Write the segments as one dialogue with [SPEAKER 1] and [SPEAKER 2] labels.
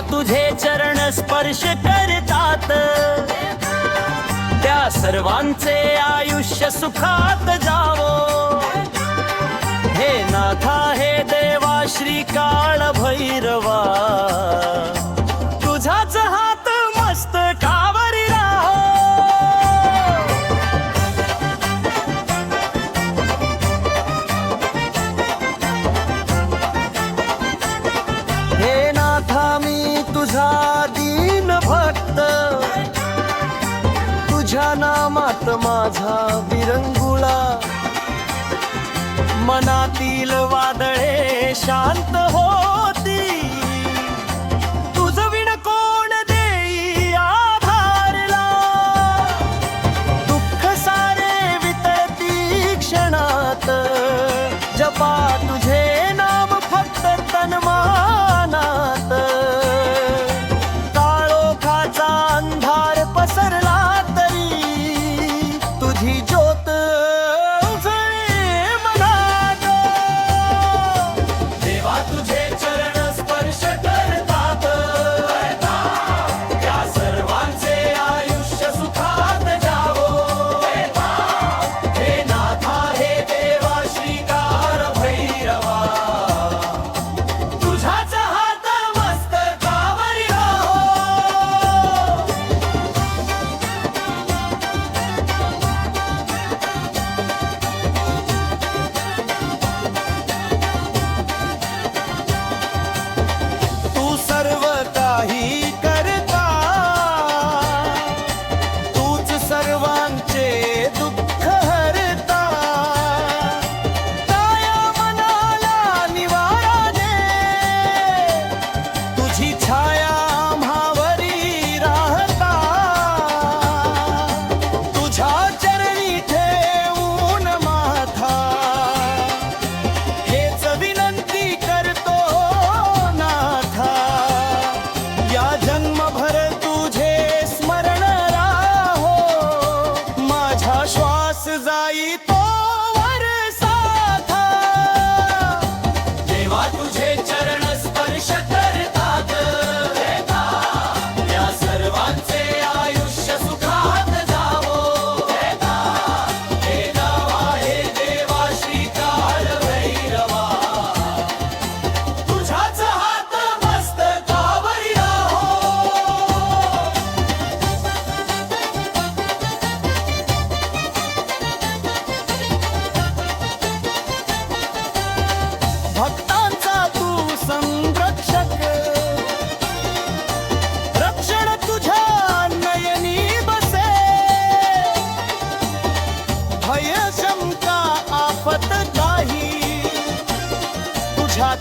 [SPEAKER 1] तुझे चरण स्पर्श करतात. त्या सर्वांचे आयुष्य सुखात जावो. हे नाथा हे देवा श्री काळ भैरवा. मनात माझा विरंगुळा. मनातील वादळे शांत हो. Oh.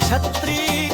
[SPEAKER 1] छत्री